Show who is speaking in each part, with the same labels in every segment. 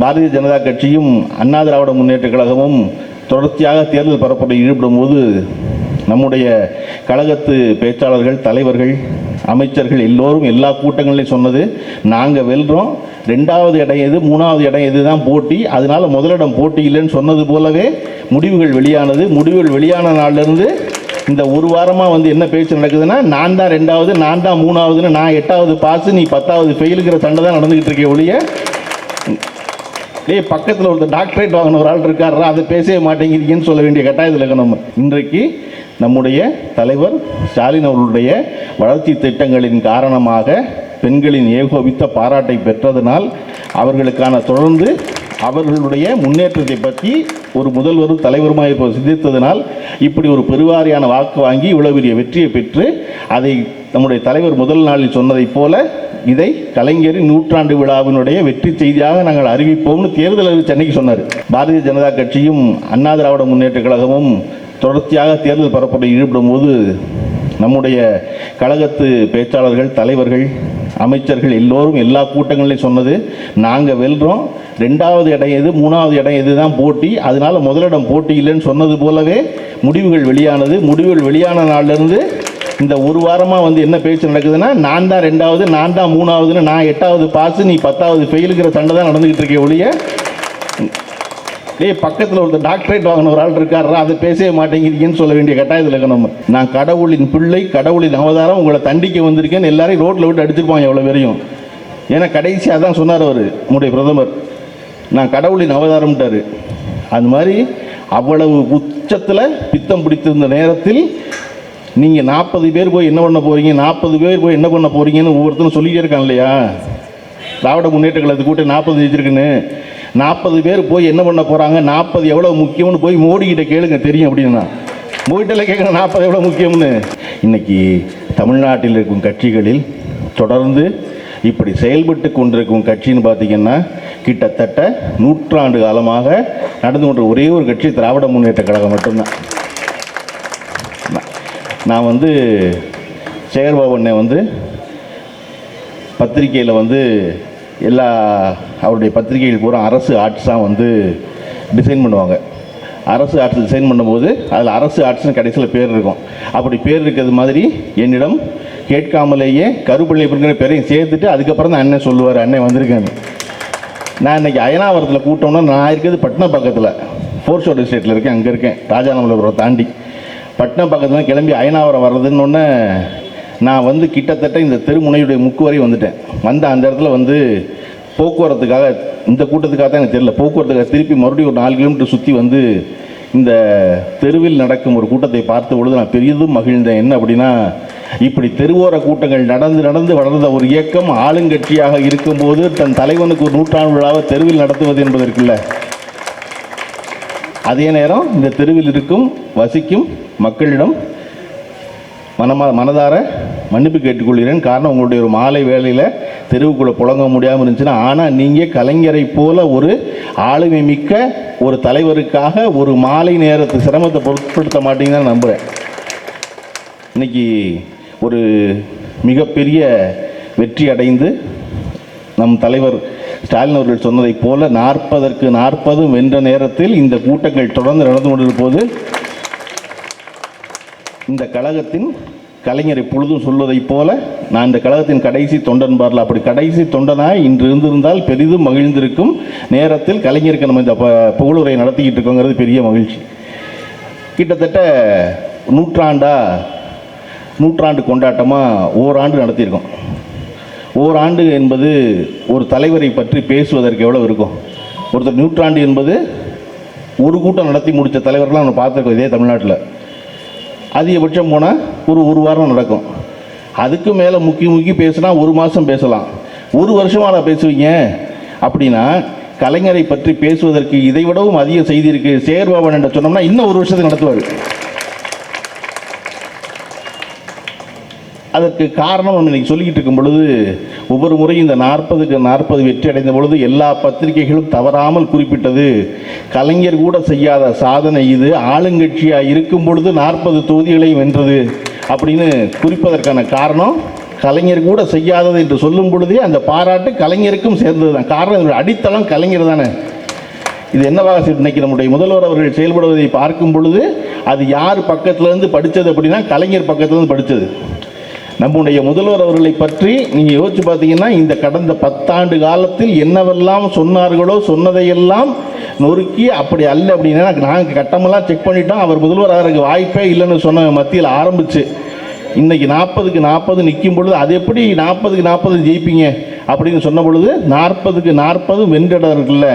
Speaker 1: பாரதிய ஜனதா கட்சியும் அண்ணா திராவிட முன்னேற்றக் கழகமும் தொடர்ச்சியாக தேர்தல் பரப்புரையில் ஈடுபடும் போது நம்முடைய கழகத்து பேச்சாளர்கள் தலைவர்கள் அமைச்சர்கள் எல்லோரும் எல்லா கூட்டங்களையும் சொன்னது நாங்கள் வெல்றோம். ரெண்டாவது இடம் எது மூணாவது இடம் எது தான் போட்டி. அதனால் முதலிடம் போட்டி இல்லைன்னு சொன்னது போலவே முடிவுகள் வெளியானது. முடிவுகள் வெளியான நாள்லேருந்து இந்த ஒரு வாரமாக வந்து என்ன பேச்சு நடக்குதுன்னா நான் தான் ரெண்டாவது நான் தான் மூணாவதுன்னு நான் எட்டாவது பாஸ் நீ பத்தாவது ஃபெயிலுங்கிற சண்டை தான் நடந்துக்கிட்டு இருக்கே ஒழிய டேய் பக்கத்தில் ஒருத்தர் டாக்டரேட் வாங்கின ஒரு ஆள் இருக்காரா அதை பேசவே மாட்டேங்கிறீங்கன்னு சொல்ல வேண்டிய கட்டாயத்தில் இருக்க நம்ம. இன்றைக்கு நம்முடைய தலைவர் ஸ்டாலின் அவர்களுடைய வளர்ச்சி திட்டங்களின் காரணமாக பெண்களின் ஏகோபித்த பாராட்டை பெற்றதனால் அவர்களுக்கான தொடர்ந்து அவர்களுடைய முன்னேற்றத்தை பற்றி ஒரு முதல்வரும் தலைவருமாக இப்போ சிந்தித்ததனால் இப்படி ஒரு பெருவாரியான வாக்கு வாங்கி இவ்வளவு பெரிய வெற்றியை பெற்று அதை நம்முடைய தலைவர் முதல் நாளில் சொன்னதைப் போல இதை கலைஞரின் நூற்றாண்டு விழாவினுடைய வெற்றி செய்தியாக நாங்கள் அறிவிப்போம்னு தேர்தல் அறிவிச்சு அன்னைக்கு சொன்னார். பாரதிய ஜனதா கட்சியும் அண்ணா திராவிட முன்னேற்றக் கழகமும் தொடர்ச்சியாக தேர்தல் பரப்புரை ஈடுபடும் போது நம்முடைய கழகத்து பேச்சாளர்கள் தலைவர்கள் அமைச்சர்கள் எல்லோரும் எல்லா கூட்டங்களையும் சொன்னது நாங்கள் வெல்றோம். ரெண்டாவது இடம் எது மூணாவது இடம் எது தான் போட்டி. அதனால் முதலிடம் போட்டி இல்லைன்னு சொன்னது போலவே முடிவுகள் வெளியானது. முடிவுகள் வெளியான நாள்லேருந்து இந்த ஒரு வாரமாக வந்து என்ன பேச்சு நடக்குதுன்னா நான் தான் ரெண்டாவது நான் தான் மூணாவதுன்னு நான் எட்டாவது பாஸ் நீ பத்தாவது ஃபெயிலுங்கிற சண்டை தான் நடந்துக்கிட்டு இருக்கே ஒழிய டே பக்கத்தில் ஒருத்தர் டாக்டரேட் வாங்கின ஒரு ஆள் இருக்காரா அதை பேசவே மாட்டேங்கிறீங்கன்னு சொல்ல வேண்டிய கட்டாயத்தில் இருக்க நம்ம. நான் கடவுளின் பிள்ளை கடவுளின் அவதாரம் உங்களை தண்டிக்க வந்திருக்கேன்னு எல்லாரையும் ரோட்டில் விட்டு அடிச்சிருப்பாங்க எவ்வளோ வரையும் ஏன்னா கடைசியாக தான் சொன்னார் அவர் நம்முடைய பிரதமர். நான் கடவுளின் அவதாரம்ட்டார். அது மாதிரி அவ்வளவு உச்சத்தில் பித்தம் பிடித்திருந்த நேரத்தில் நீங்கள் நாற்பது பேர் போய் என்ன பண்ண போகிறீங்க நாற்பது பேர் போய் என்ன பண்ண போகிறீங்கன்னு ஒவ்வொருத்தரும் சொல்லிட்டே இருக்கான் இல்லையா? திராவிட முன்னேற்ற கழகத்து கூட்டம் நாற்பது வச்சிருக்குன்னு நாற்பது பேர் போய் என்ன பண்ண போகிறாங்க நாற்பது எவ்வளோ முக்கியம்னு போய் மோடிக்கிட்ட கேளுங்க தெரியும் அப்படின்னா. மோடிட்டில் கேட்குற நாற்பது எவ்வளோ முக்கியம்னு. இன்னைக்கு தமிழ்நாட்டில் இருக்கும் கட்சிகளில் தொடர்ந்து இப்படி செயல்பட்டு கொண்டிருக்கும் கட்சின்னு பார்த்தீங்கன்னா கிட்டத்தட்ட நூற்றாண்டு காலமாக நடந்து கொண்ட ஒரே ஒரு கட்சி திராவிட முன்னேற்ற கழகம் மட்டும்தான். நான் வந்து சேகர்பாபு வந்து பத்திரிக்கையில் வந்து எல்லா அவருடைய பத்திரிகைகள் பூரா அரசு ஆர்ட்ஸாக வந்து டிசைன் பண்ணுவாங்க. அரசு ஆர்ட்ஸ் டிசைன் பண்ணும்போது அதில் அரசு ஆர்ட்ஸ்னு கடைசியில் பேர் இருக்கும். அப்படி பேர் இருக்கிறது மாதிரி என்னிடம் கேட்காமலேயே கருப்பள்ளி அப்படிங்கிற பேரையும் சேர்த்துட்டு அதுக்கப்புறம் தான் அண்ணன் சொல்லுவார் அண்ணன் வந்திருக்கான்னு. நான் இன்னைக்கு அயனாவரத்தில் கூட்டம்னா நான் இருக்கிறது பட்டினம் பக்கத்தில் ஃபோர் ஷோர் ஸ்டேட்டில் இருக்கேன் அங்கே இருக்கேன். ராஜாநாமலபுரம் தாண்டி. பட்டினம் பக்கத்தில் கிளம்பி அயனாவரம் வர்றதுன்னு நான் வந்து கிட்டத்தட்ட இந்த தெருமுனையுடைய முக்கு வரை வந்துட்டேன். வந்த அந்த இடத்துல வந்து போக்குவரத்துக்காக இந்த கூட்டத்துக்காக தான் எனக்கு தெரியல. போக்குவரத்துக்காக திருப்பி மறுபடியும் ஒரு நாலு கிலோமீட்டர் சுற்றி வந்து இந்த தெருவில் நடக்கும் ஒரு கூட்டத்தை பார்த்த பொழுது நான் பெரிதும் மகிழ்ந்தேன். என்ன அப்படின்னா இப்படி தெருவோர கூட்டங்கள் நடந்து நடந்து வளர்ந்த ஒரு இயக்கம் ஆளுங்கட்சியாக இருக்கும்போது தன் தலைவனுக்கு ஒரு நூற்றாண்டு விழாவை தெருவில் நடத்துவது என்பதற்குள்ள அதே நேரம் இந்த தெருவில் இருக்கும் வசிக்கும் மக்களிடம் மனமா மனதார மன்னிப்பு கேட்டுக்கொள்கிறேன். காரணம் உங்களுடைய ஒரு மாலை வேலையில் தெருவுக்குள்ளே புழங்க முடியாமல் இருந்துச்சுன்னா ஆனால் நீங்கள் கலைஞரை போல ஒரு ஆளுமை மிக்க ஒரு தலைவருக்காக ஒரு மாலை நேரத்து சிரமத்தை பொருட்படுத்த மாட்டீங்கன்னு நம்புகிறேன் இன்னைக்கு ஒரு மிகப்பெரிய வெற்றி அடைந்து நம் தலைவர் ஸ்டாலின் அவர்கள் சொன்னதைப் போல நாற்பதற்கு நாற்பதும் வென்ற நேரத்தில் இந்த கூட்டங்கள் தொடர்ந்து நடந்து கொண்டிருப்போது இந்த கழகத்தின் கலைஞர் எப்பொழுதும் சொல்வதைப் போல நான் இந்த கழகத்தின் கடைசி தொண்டன் பாரல அப்படி கடைசி தொண்டனாய் இன்று இருந்திருந்தால் பெரிதும் மகிழ்ந்திருக்கும் நேரத்தில் கலைஞருக்கு நம்ம இந்த புகழுரை நடத்திக்கிட்டு இருக்கோங்கிறது பெரிய மகிழ்ச்சி. கிட்டத்தட்ட நூற்றாண்டா நூற்றாண்டு கொண்டாட்டமாக ஓராண்டு நடத்தியிருக்கோம். ஓராண்டு என்பது ஒரு தலைவரை பற்றி பேசுவதற்கு எவ்வளோ இருக்கும்? ஒருத்தர் நூற்றாண்டு என்பது ஒரு கூட்டம் நடத்தி முடித்த தலைவர்கள்லாம் நம்ம பார்த்துருக்கோம் இதே தமிழ்நாட்டில். அதிகபட்சம் போனால் ஒரு ஒரு வாரம் நடக்கும். அதுக்கு மேலே முக்கி முக்கி பேசினா ஒரு மாதம் பேசலாம். ஒரு வருஷமாக நான் பேசுவீங்க? அப்படின்னா கலைஞரை பற்றி பேசுவதற்கு இதை விடவும் அதிக செய்தி இருக்குது சேர்பாபன் என்று சொன்னோம்னா இன்னும் ஒரு வருஷத்துக்கு நடத்துவார். அதற்கு காரணம் ஒன்று இன்னைக்கு சொல்லிக்கிட்டு இருக்கும் பொழுது ஒவ்வொரு முறையும் இந்த நாற்பதுக்கு நாற்பது வெற்றி அடைந்த பொழுது எல்லா பத்திரிகைகளும் தவறாமல் குறிப்பிட்டது கலைஞர் கூட செய்யாத சாதனை இது ஆளுங்கட்சியாக இருக்கும் பொழுது நாற்பது தொகுதிகளை வென்றது அப்படின்னு குறிப்பதற்கான காரணம் கலைஞர் கூட செய்யாதது என்று சொல்லும் பொழுதே அந்த பாராட்டு கலைஞருக்கும் சேர்ந்தது தான் காரணம் இதனுடைய அடித்தளம் கலைஞர் தானே. இது என்னவாக இன்னைக்கு நம்முடைய முதல்வர் அவர்கள் செயல்படுவதை பார்க்கும் பொழுது அது யார் பக்கத்துலேருந்து படித்தது அப்படின்னா கலைஞர் பக்கத்துலேருந்து படித்தது. நம்முடைய முதல்வர் அவர்களை பற்றி நீங்கள் யோசிச்சு பார்த்தீங்கன்னா இந்த கடந்த பத்தாண்டு காலத்தில் என்னவெல்லாம் சொன்னார்களோ சொன்னதையெல்லாம் நொறுக்கி அப்படி அல்ல அப்படின்னா நாங்கள் கட்டமெல்லாம் செக் பண்ணிட்டோம். அவர் முதல்வர் ஆகிறதுக்கு வாய்ப்பே இல்லைன்னு சொன்ன மத்தியில் ஆரம்பிச்சு. இன்னைக்கு நாற்பதுக்கு நாற்பது நிற்கும் பொழுது அது எப்படி நாற்பதுக்கு நாற்பது ஜெயிப்பீங்க? அப்படின்னு சொன்ன பொழுது நாற்பதுக்கு நாற்பது வென்றிடர்ல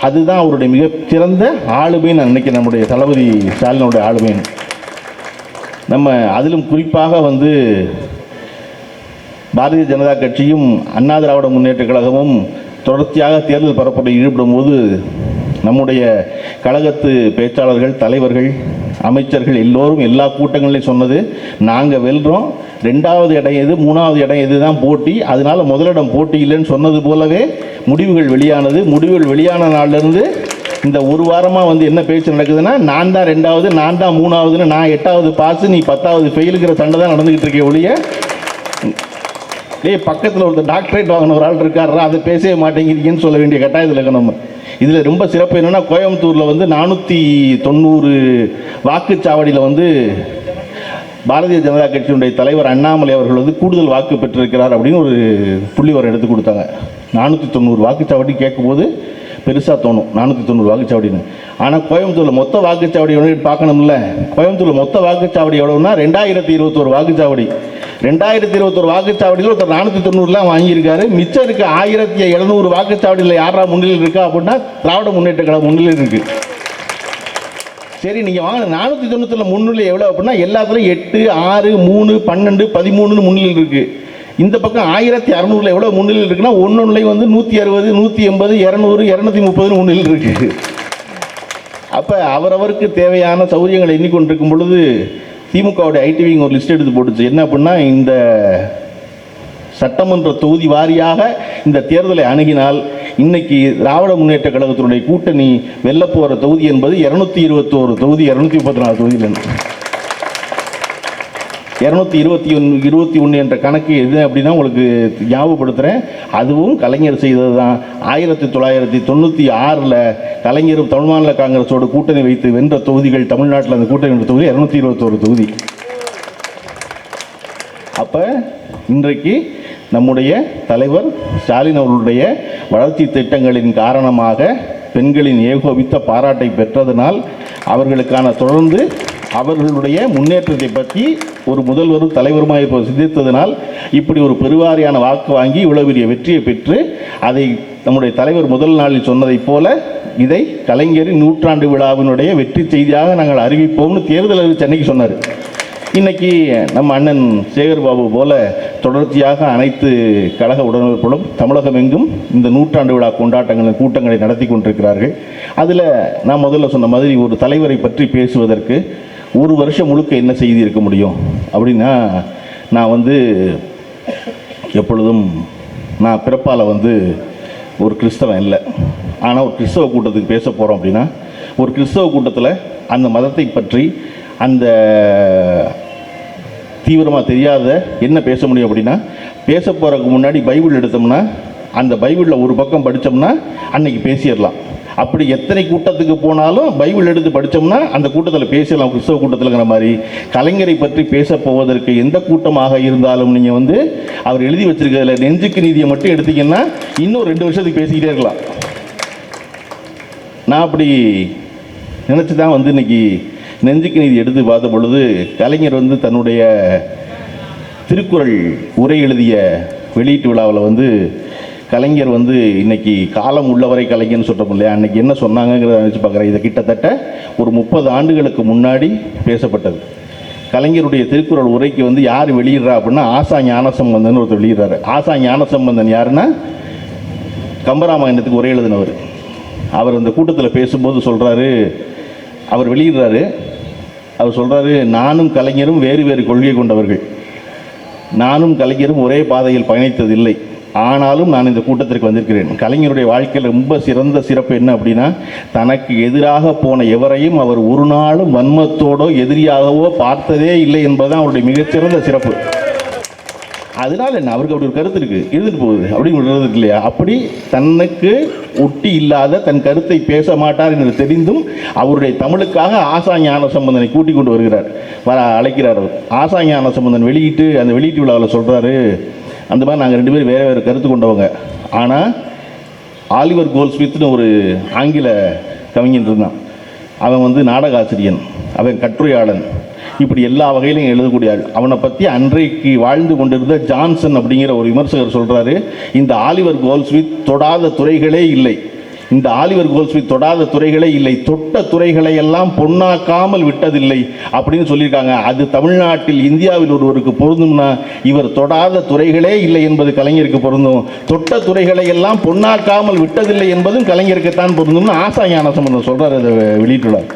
Speaker 1: அதுதான் அவருடைய மிகச்சிறந்த ஆளுமைன்னு நான் நினைக்கிறேன். நம்முடைய தளபதி ஸ்டாலினுடைய ஆளுமைன்னு. நம்ம அதிலும் குறிப்பாக வந்து பாரதிய ஜனதா கட்சியும் அண்ணா திராவிட முன்னேற்ற கழகமும் தொடர்ச்சியாக தேர்தல் பரப்புரையில் ஈடுபடும் போது நம்முடைய கழகத்து பேச்சாளர்கள் தலைவர்கள் அமைச்சர்கள் எல்லோரும் எல்லா கூட்டங்களையும் சொன்னது நாங்கள் வெல்றோம். ரெண்டாவது இடம் எது? மூணாவது இடம் எது தான் போட்டி? அதனால முதலிடம் போட்டி இல்லைன்னு சொன்னது போலவே முடிவுகள் வெளியானது. முடிவுகள் வெளியான நாள்லேருந்து இந்த ஒரு வாரமாக வந்து என்ன பேச்சு நடக்குதுன்னா நான் தான் ரெண்டாவது நான் தான் மூணாவதுன்னு நான் எட்டாவது பாஸ் நீ பத்தாவது ஃபெயிலுங்கிற சண்டை தான் நடந்துக்கிட்டு இருக்கே ஒழிய டேய் பக்கத்தில் ஒருத்தர் டாக்டரேட் வாங்கின ஒரு ஆள் இருக்காரா அதை பேசவே மாட்டேங்கிறீங்கன்னு சொல்ல வேண்டிய கட்டாயத்தில் இருக்க நம்ம. இதில் ரொம்ப சிறப்பு என்னென்னா கோயம்புத்தூரில் வந்து நானூற்றி தொண்ணூறு வாக்குச்சாவடியில் வந்து பாரதிய ஜனதா கட்சியினுடைய தலைவர் அண்ணாமலை அவர்கள் வந்து கூடுதல் வாக்கு பெற்றிருக்கிறார் அப்படின்னு ஒரு புள்ளிவரம் எடுத்து கொடுத்தாங்க. நானூற்றி தொண்ணூறு வாக்குச்சாவடி கேட்கும்போது பெருசாக தோணும் நானூற்றி தொண்ணூறு வாக்குச்சாவடின்னு. ஆனால் கோயம்புத்தூரில் மொத்த வாக்குச்சாவடி எவ்வளோ பார்க்கணும்ல? கோயம்புத்தூரில் மொத்த வாக்குச்சாவடி எவ்வளோன்னா ரெண்டாயிரத்தி இருபத்தோரு வாக்குச்சாவடி. ரெண்டாயிரத்தி இருபத்தொரு வாக்குச்சாவடியில் ஒருத்தர் நானூற்றி தொண்ணூறுலாம் வாங்கியிருக்காரு. மிச்சம் இருக்க ஆயிரத்தி எழுநூறு வாக்குச்சாவடியில் யாரா முன்னிலையில் இருக்கா அப்படின்னா திராவிட முன்னேற்ற கழகம் முன்னிலையில் இருக்கு. சரி நீங்கள் வாங்க நானூற்றி தொண்ணூற்றில் முன்னிலை எவ்வளோ அப்படின்னா எல்லாத்துலையும் எட்டு ஆறு மூணு பன்னெண்டு பதிமூணுன்னு முன்னிலையில் இருக்கு. இந்த பக்கம் ஆயிரத்தி அறநூறுல எவ்வளோ முன்னிலையில் இருக்குன்னா ஒன்னொன்னுலையும் வந்து நூற்றி அறுபது நூற்றி எண்பது இரநூறு இரநூத்தி முப்பதுன்னு முன்னிலையில் இருக்கு. அப்போ அவரவருக்கு தேவையான சௌகரியங்களை எண்ணிக்கொண்டிருக்கும் பொழுது திமுகவுடைய ஐடிவிங்க ஒரு லிஸ்ட் எடுத்து போட்டுச்சு. என்ன அப்படின்னா இந்த சட்டமன்ற தொகுதி வாரியாக இந்த தேர்தலை அணுகினால் இன்னைக்கு திராவிட முன்னேற்ற கழகத்தினுடைய கூட்டணி வெல்லப்போகிற தொகுதி என்பது இரநூத்தி இருபத்தோரு தொகுதி இரநூத்தி முப்பத்தி நாலு தொகுதியில் இரநூத்தி இருபத்தி ஒன்று இருபத்தி ஒன்று என்ற கணக்கு எது அப்படின்னா உங்களுக்கு ஞாபகப்படுத்துகிறேன் அதுவும் கலைஞர் செய்தது தான் ஆயிரத்தி தொள்ளாயிரத்தி தொண்ணூற்றி ஆறில் கலைஞரும் தமிழ் மாநில காங்கிரஸோட கூட்டணி வைத்து வென்ற தொகுதிகள் தமிழ்நாட்டில் அந்த கூட்டணி வென்ற தொகுதி இரநூத்தி இருபத்தோரு தொகுதி. அப்போ இன்றைக்கு நம்முடைய தலைவர் ஸ்டாலின் அவர்களுடைய வளர்ச்சி திட்டங்களின் காரணமாக பெண்களின் ஏகோபித்த பாராட்டை பெற்றதனால் அவர்களுக்கான தொடர்ந்து அவர்களுடைய முன்னேற்றத்தை பற்றி ஒரு முதல்வரும் தலைவருமாக இப்போ சிந்தித்ததனால் இப்படி ஒரு பெருவாரியான வாக்கு வாங்கி இவ்வளவு பெரிய வெற்றியை பெற்று அதை நம்முடைய தலைவர் முதல் நாளில் சொன்னதைப் போல இதை கலைஞரின் நூற்றாண்டு விழாவினுடைய வெற்றி செய்தியாக நாங்கள் அறிவிப்போம்னு தேர்தல் அறிவிச்சு அன்னைக்கு சொன்னார். இன்னைக்கு நம்ம அண்ணன் சேகர் பாபு போல தொடர்ச்சியாக அனைத்து கழக உடனிருப்புகளும் தமிழகம் எங்கும் இந்த நூற்றாண்டு விழா கொண்டாட்டங்கள் கூட்டங்களை நடத்தி கொண்டிருக்கிறார்கள். அதில் நான் முதல்ல சொன்ன மாதிரி ஒரு தலைவரை பற்றி பேசுவதற்கு ஒரு வருஷம் முழுக்க என்ன செய்தி இருக்க முடியும்? அப்படின்னா நான் வந்து எப்பொழுதும் நான் பிறப்பால் வந்து ஒரு கிறிஸ்தவன் இல்லை. ஆனால் ஒரு கிறிஸ்தவ கூட்டத்துக்கு பேச போகிறோம் அப்படின்னா ஒரு கிறிஸ்தவ கூட்டத்தில் அந்த மதத்தை பற்றி அந்த தீவிரமாக தெரியாத என்ன பேச முடியும் அப்படின்னா பேச போகிறதுக்கு முன்னாடி பைபிள் எடுத்தோம்னா அந்த பைபிளில் ஒரு பக்கம் படித்தோம்னா அன்னைக்கு பேசிடலாம். அப்படி எத்தனை கூட்டத்துக்கு போனாலும் பைபிள் எடுத்து படித்தோம்னா அந்த கூட்டத்தில் பேசலாம் கிறிஸ்தவ கூட்டத்தில்ங்கிற மாதிரி. கலைஞரை பற்றி பேச போவதற்கு எந்த கூட்டமாக இருந்தாலும் நீங்கள் வந்து அவர் எழுதி வச்சிருக்கிறதுல நெஞ்சுக்கு நீதியை மட்டும் எடுத்தீங்கன்னா இன்னும் ரெண்டு வருஷத்துக்கு பேசிக்கிட்டே இருக்கலாம். நான் அப்படி நினச்சி தான் வந்து இன்னைக்கு நெஞ்சுக்கு நீதி எடுத்து பார்த்த பொழுது கலைஞர் வந்து தன்னுடைய திருக்குறள் உரை எழுதிய வெளியீட்டு விழாவில் வந்து கலைஞர் வந்து இன்னைக்கு காலம் உள்ளவரை கலைஞர்னு சொல்கிறோம் இல்லையா? அன்னைக்கு என்ன சொன்னாங்கங்கிறத நினச்சி பார்க்குறேன். இது கிட்டத்தட்ட ஒரு முப்பது ஆண்டுகளுக்கு முன்னாடி பேசப்பட்டது. கலைஞருடைய திருக்குறள் உரைக்கு வந்து யார் வெளியிடுறா அப்படின்னா ஆசா ஞானசம்பந்தன் ஒருத்தர் வெளியிடுறாரு. ஆசா ஞானசம்பந்தன் யாருன்னா கம்பராமாயணத்துக்கு உரை எழுதினவர். அவர் அந்த கூட்டத்தில் பேசும்போது சொல்கிறாரு அவர் வெளியிடுறாரு. அவர் சொல்கிறாரு நானும் கலைஞரும் வேறு வேறு கொள்கை கொண்டவர்கள். நானும் கலைஞரும் ஒரே பாதையில் பயணித்ததில்லை. ஆனாலும் நான் இந்த கூட்டத்திற்கு வந்திருக்கிறேன். கலைஞருடைய வாழ்க்கையில் ரொம்ப சிறந்த சிறப்பு என்ன அப்படின்னா தனக்கு எதிராக போன எவரையும் அவர் ஒரு நாளும் வன்மத்தோடோ எதிரியாகவோ பார்த்ததே இல்லை என்பதுதான் அவருடைய மிகச்சிறந்த சிறப்பு. அதனால என்ன? அவருக்கு அப்படி ஒரு கருத்து இருக்குது இருந்துட்டு போகுது. அப்படி ஒரு இருக்கு இல்லையா? அப்படி தனக்கு ஒட்டி இல்லாத தன் கருத்தை பேச மாட்டார் என்று தெரிந்தும் அவருடைய தமிழுக்காக ஆசா ஞான சம்பந்தனை கூட்டிக் கொண்டு வருகிறார். வர அழைக்கிறார் ஆசா ஞான சம்பந்தன் வெளியிட்டு அந்த வெளியீட்டு விழாவில் சொல்கிறாரு அந்த மாதிரி நாங்கள் ரெண்டு பேரும் வேறு வேறு கருத்து கொண்டவங்க. ஆனால் ஆலிவர் கோல்ஸ்மித்னு ஒரு ஆங்கில கவிஞன் இருந்தான். அவன் வந்து நாடக ஆசிரியன் அவன் கட்டுரையாளன். இப்படி எல்லா வகையிலையும் எழுதக்கூடிய ஆள். அவனை பற்றி அன்றைக்கு வாழ்ந்து கொண்டிருந்த ஜான்சன் அப்படிங்கிற ஒரு விமர்சகர் சொல்கிறாரு இந்த ஆலிவர் கோல்ஸ்மித் தொடாத துறைகளே இல்லை. இந்த ஆலிவர் கோல்ஸ்மித் தொடாத துறைகளே இல்லை. தொட்ட துறைகளை எல்லாம் பொன்னாக்காமல் விட்டதில்லை அப்படின்னு சொல்லியிருக்காங்க. அது தமிழ்நாட்டில் இந்தியாவில் ஒருவருக்கு பொருந்தும்னா இவர் தொடாத துறைகளே இல்லை என்பது கலைஞருக்கு பொருந்தும். தொட்ட துறைகளை எல்லாம் பொன்னாக்காமல் விட்டதில்லை என்பதும் கலைஞருக்குத்தான் பொருந்தும்னு ஆசா ஞான சம்பந்தம் சொல்றாரு அதை வெளியிட்டுள்ளார்.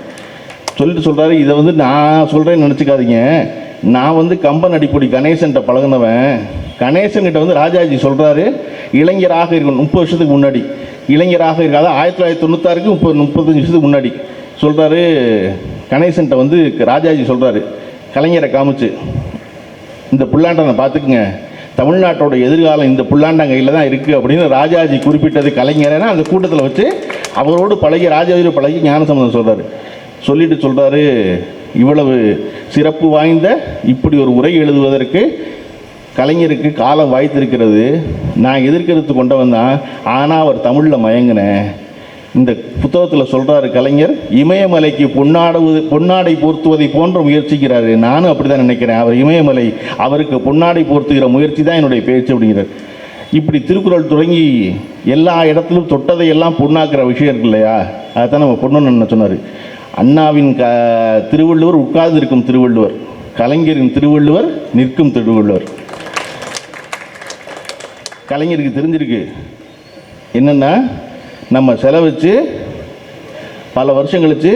Speaker 1: சொல்லிட்டு சொல்கிறாரு இதை வந்து நான் சொல்கிறேன்னு நினச்சிக்காதீங்க. நான் வந்து கம்பன் அடிப்பொடி கணேசன்கிட்ட பழகுனவன். கணேசன்கிட்ட வந்து ராஜாஜி சொல்கிறாரு இளைஞராக இருக்கணும். முப்பது வருஷத்துக்கு முன்னாடி. இளைஞராக இருக்காது ஆயிரத்தி தொள்ளாயிரத்தி தொண்ணூத்தாறுக்கு முப்பது முப்பத்தஞ்சு வருஷத்துக்கு முன்னாடி. சொல்கிறாரு கணேசன்ட்ட வந்து ராஜாஜி சொல்கிறாரு கலைஞரை காமிச்சு. இந்த புல்லாண்டனை பார்த்துக்குங்க. தமிழ்நாட்டோட எதிர்காலம் இந்த புல்லாண்டன் கையில் தான் இருக்குது அப்படின்னு ராஜாஜி குறிப்பிட்டது கலைஞரனா அந்த கூட்டத்தில் வச்சு அவரோடு பழகி ராஜாஜியோடு பழகி ஞானசம்பந்தம் சொல்கிறார் சொல்லிட்டு சொல்கிறாரு இவ்வளவு சிறப்பு வாய்ந்த இப்படி ஒரு உரை எழுதுவதற்கு கலைஞருக்கு காலம் வாய்த்திருக்கிறது. நான் எதிர்கருத்து கொண்டவன் தான். ஆனால் அவர் தமிழில் மயங்கினேன் இந்த புத்தகத்தில் சொல்கிறாரு கலைஞர் இமயமலைக்கு பொன்னாடுவது பொன்னாடை போர்த்துவதை போன்ற முயற்சிக்கிறாரு. நானும் அப்படி தான் நினைக்கிறேன். அவர் இமயமலை அவருக்கு பொன்னாடை போர்த்துகிற முயற்சி தான் என்னுடைய பேச்சு அப்படிங்கிறார். இப்படி திருக்குறள் தொடங்கி எல்லா இடத்திலும் தொட்டதை எல்லாம் பொண்ணாக்குற விஷயம் இருக்கு இல்லையா? அதைத்தான் நம்ம பொண்ணு சொன்னார். அண்ணாவின் க திருவள்ளுவர் உட்கார்ந்து இருக்கும் திருவள்ளுவர். கலைஞரின் திருவள்ளுவர் நிற்கும் திருவள்ளுவர். கலைஞருக்கு தெரிஞ்சிருக்கு. என்னென்னா நம்ம செலவச்சு பல வருஷம் கழிச்சு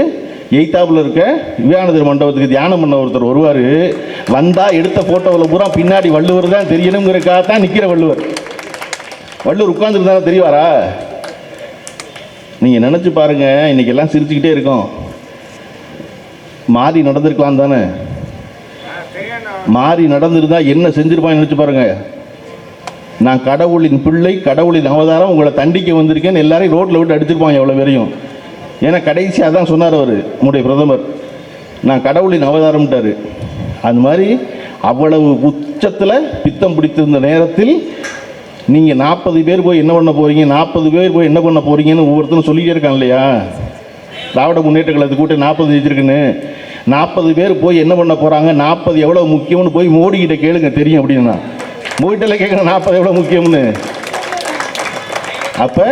Speaker 1: எய்த்தாப்புல இருக்க விவேகானந்தர் மண்டபத்துக்கு தியானம் பண்ண ஒருத்தர் வருவார். வந்தால் எடுத்த ஃபோட்டோவில் பூரா பின்னாடி வள்ளுவர் தான் தெரியணுங்கிறக்காக தான் நிற்கிற வள்ளுவர். வள்ளுவர் உட்கார்ந்துருந்தாலும் தெரியவாரா? நீங்கள் நினச்சி பாருங்கள் இன்னைக்கு எல்லாம் சிரிச்சுக்கிட்டே இருக்கோம். மாறி நடந்திருக்கலாம் தானே? மாறி நடந்திருந்தால் என்ன செஞ்சுருப்பான்னு நினச்சி பாருங்கள் நான் கடவுளின் பிள்ளை கடவுளின் அவதாரம் உங்களை தண்டிக்க வந்திருக்கேன்னு எல்லாரையும் ரோட்டில் விட்டு அடிச்சிருப்பாங்க எவ்வளோ பேரையும். ஏன்னா கடைசியாக தான் சொன்னார் அவர் நம்முடைய பிரதமர். நான் கடவுளின் அவதாரம்ட்டாரு. அது மாதிரி அவ்வளவு உச்சத்தில் பித்தம் பிடித்திருந்த நேரத்தில் நீங்கள் நாற்பது பேர் போய் என்ன பண்ண போகிறீங்க நாற்பது பேர் போய் என்ன பண்ண போகிறீங்கன்னு ஒவ்வொருத்தரும் சொல்லிட்டே இருக்கான் இல்லையா? திராவிட முன்னேற்ற கழகத்து கூட்டம் நாற்பது ஜெயிச்சிருக்குன்னு. நாற்பது பேர் போய் என்ன பண்ண போகிறாங்க நாற்பது எவ்வளோ முக்கியம்னு போய் மோடி கிட்ட கேளுங்க தெரியும் அப்படின்னா. மோடிட்டில் கேட்குறேன் நாற்பது எவ்வளோ முக்கியம்னு. அப்போ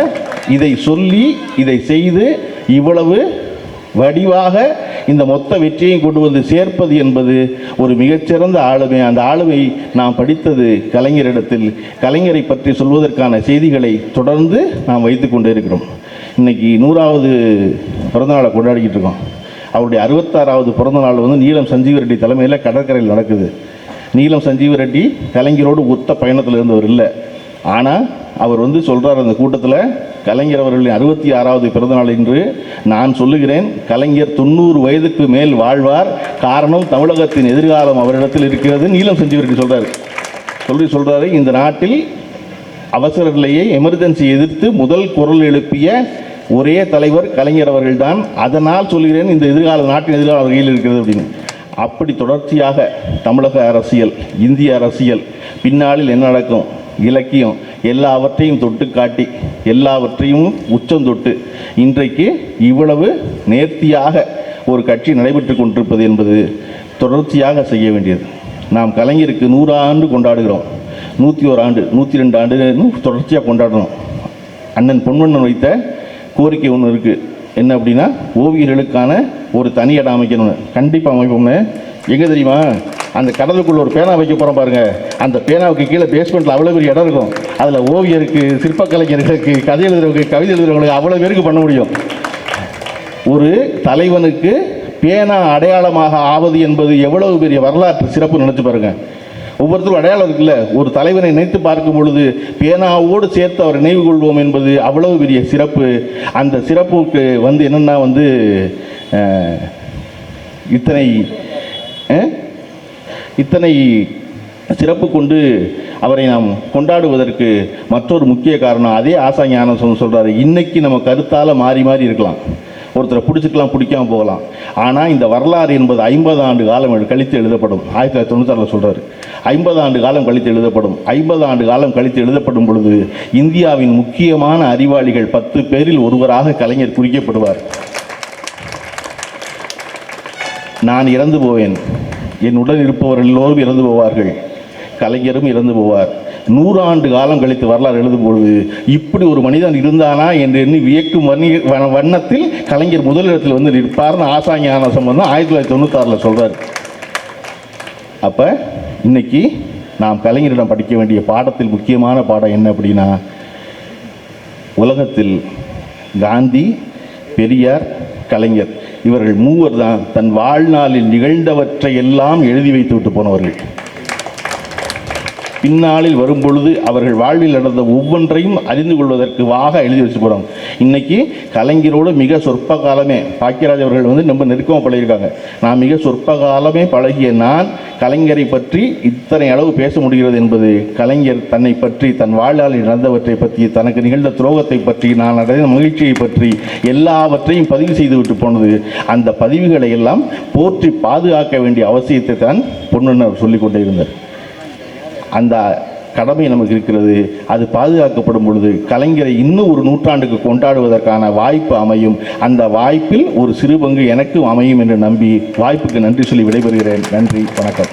Speaker 1: இதை சொல்லி இதை செய்து இவ்வளவு வடிவாக இந்த மொத்த வெற்றியையும் கொண்டு வந்து சேர்ப்பது என்பது ஒரு மிகச்சிறந்த ஆளுமை. அந்த ஆளுமை நாம் படித்தது கலைஞரிடத்தில். கலைஞரை பற்றி சொல்வதற்கான செய்திகளை தொடர்ந்து நாம் வைத்து கொண்டு இருக்கிறோம். இன்னைக்கு நூறாவது பிறந்தநாளை கொண்டாடிக்கிட்டு இருக்கோம். அவருடைய அறுபத்தாறாவது பிறந்தநாள் வந்து நீளம் சஞ்சீவ ரெட்டி தலைமையில் கடற்கரையில் நடக்குது. நீலம் சஞ்சீவ ரெட்டி கலைஞரோடு ஒத்த பயணத்தில் இருந்தவர் இல்லை. ஆனால் அவர் வந்து சொல்கிறார் அந்த கூட்டத்தில் கலைஞர் அவர்களின் அறுபத்தி ஆறாவது பிறந்தநாள் என்று நான் சொல்லுகிறேன் கலைஞர் தொண்ணூறு வயதுக்கு மேல் வாழ்வார். காரணம் தமிழகத்தின் எதிர்காலம் அவரிடத்தில் இருக்கிறது. நீலம் சஞ்சீவ ரெட்டி சொல்கிறார் சொல்லி சொல்கிறாரு இந்த நாட்டில் அவசர நிலையை எமர்ஜென்சி எதிர்த்து முதல் குரல் எழுப்பிய ஒரே தலைவர் கலைஞர் அவர்கள்தான். அதனால் சொல்கிறேன் இந்த எதிர்கால நாட்டின் எதிர்கால வகையில் இருக்கிறது அப்படின்னு. அப்படி தொடர்ச்சியாக தமிழக அரசியல் இந்திய அரசியல் பின்னாளில் என்ன நடக்கும்? இலக்கியம் எல்லாவற்றையும் தொட்டு காட்டி எல்லாவற்றையும் உச்சம் தொட்டு இன்றைக்கு இவ்வளவு நேர்த்தியாக ஒரு கட்சி நடைபெற்று கொண்டிருப்பது என்பது தொடர்ச்சியாக செய்ய வேண்டியது. நாம் கலைஞருக்கு நூறு ஆண்டு கொண்டாடுகிறோம். நூற்றி ஒரு ஆண்டு நூற்றி ரெண்டு ஆண்டு தொடர்ச்சியாக கொண்டாடணும் அண்ணன் பொன்வண்ணன் வைத்த கோரிக்கை ஒன்று இருக்குது என்ன அப்படின்னா ஓவியர்களுக்கான ஒரு தனி இடம் அமைக்கணும்னு. கண்டிப்பாக அமைப்போம்னு. எங்கே தெரியுமா? அந்த கடலுக்குள்ள ஒரு பேனா வைக்க போகிறோம் பாருங்கள் அந்த பேனாவுக்கு கீழே பேஸ்மெண்ட்டில் அவ்வளோ பெரிய இடம் இருக்கும். அதில் ஓவியருக்கு சிற்பக்கலைஞர்களுக்கு கதை எழுதுறவங்களுக்கு கவிதை எழுதுறவங்களுக்கு அவ்வளோ பேருக்கு பண்ண முடியும். ஒரு தலைவனுக்கு பேனா அடையாளமாக ஆவது என்பது எவ்வளவு பெரிய வரலாற்று சிறப்பு நினச்சி பாருங்கள் ஒவ்வொருத்தரும் அடையாளம் இருக்குல்ல? ஒரு தலைவனை நினைத்து பார்க்கும் பொழுது பேனாவோடு சேர்த்து அவரை நினைவு கொள்வோம் என்பது அவ்வளவு பெரிய சிறப்பு. அந்த சிறப்புக்கு வந்து என்னென்னா வந்து இத்தனை இத்தனை சிறப்பு கொண்டு அவரை நாம் கொண்டாடுவதற்கு மற்றொரு முக்கிய காரணம் அதே ஆசா ஞானம் சொல்கிறாரு இன்னைக்கு நம்ம கருத்தால் மாறி மாறி இருக்கலாம். ஒருத்தரை பிடிச்சிக்கலாம் பிடிக்காம போகலாம். ஆனால் இந்த வரலாறு என்பது ஐம்பது ஆண்டு காலம் கழித்து எழுதப்படும். ஆயிரத்தி தொள்ளாயிரத்தி தொண்ணூத்தாறில் சொல்கிறார் ஐம்பது ஆண்டு காலம் கழித்து எழுதப்படும். ஐம்பது ஆண்டு காலம் கழித்து எழுதப்படும் பொழுது இந்தியாவின் முக்கியமான அறிவாளிகள் பத்து பேரில் ஒருவராக கலைஞர் குறிக்கப்படுவார். நான் இறந்து போவேன். என் உடன் இருப்பவர்கள் எல்லோரும் இறந்து போவார்கள். கலைஞரும் இறந்து போவார். நூறாண்டு காலம் கழித்து வரலாறு எழுதும் பொழுது இப்படி ஒரு மனிதன் இருந்தானா என்று எண்ணி வியக்கும் வண்ணி வண்ணத்தில் கலைஞர் முதலிடத்தில் வந்து நிற்பார்னு ஆசா ஞான சம்பந்தம் ஆயிரத்தி தொள்ளாயிரத்தி தொண்ணூத்தாறில் சொல்கிறார் அப்போ இன்னைக்கு நாம் கலைஞரிடம் படிக்க வேண்டிய பாடத்தில் முக்கியமான பாடம் என்ன அப்படின்னா உலகத்தில் காந்தி பெரியார் கலைஞர் இவர்கள் மூவர் தான் தன் வாழ்நாளில் நிகழ்ந்தவற்றை எல்லாம் எழுதி வைத்து விட்டு போனவர்கள். பின்னாளில் வரும்பொழுது அவர்கள் வாழ்வில் நடந்த ஒவ்வொன்றையும் அறிந்து கொள்வதற்கு வாக எழுதி வச்சு போகிறாங்க இன்னைக்கு கலைஞரோடு மிக சொற்ப காலமே பாக்கியராஜ் அவர்கள் வந்து ரொம்ப நெருக்கமாக பழகியிருக்காங்க. நான் மிக சொற்ப காலமே பழகிய நான் கலைஞரை பற்றி இத்தனை அளவு பேச முடிகிறது என்பது கலைஞர் தன்னை பற்றி தன் வாழ்நாளில் நடந்தவற்றை பற்றி தனக்கு நிகழ்ந்த துரோகத்தை பற்றி நான் அடைந்த மகிழ்ச்சியை பற்றி எல்லாவற்றையும் பதிவு செய்து விட்டு போனது. அந்த பதிவுகளை எல்லாம் போற்றி பாதுகாக்க வேண்டிய அவசியத்தை தான் பொன்னுனர் சொல்லிக் கொண்டே இருந்தார். அந்த கடமை நமக்கு இருக்கிறது. அது பாதுகாக்கப்படும் பொழுது கலைஞரை இன்னும் ஒரு நூற்றாண்டுக்கு கொண்டாடுவதற்கான வாய்ப்பு அமையும். அந்த வாய்ப்பில் ஒரு சிறு பங்கு எனக்கும் அமையும் என்று நம்பி வாய்ப்புக்கு நன்றி சொல்லி விடைபெறுகிறேன். நன்றி வணக்கம்.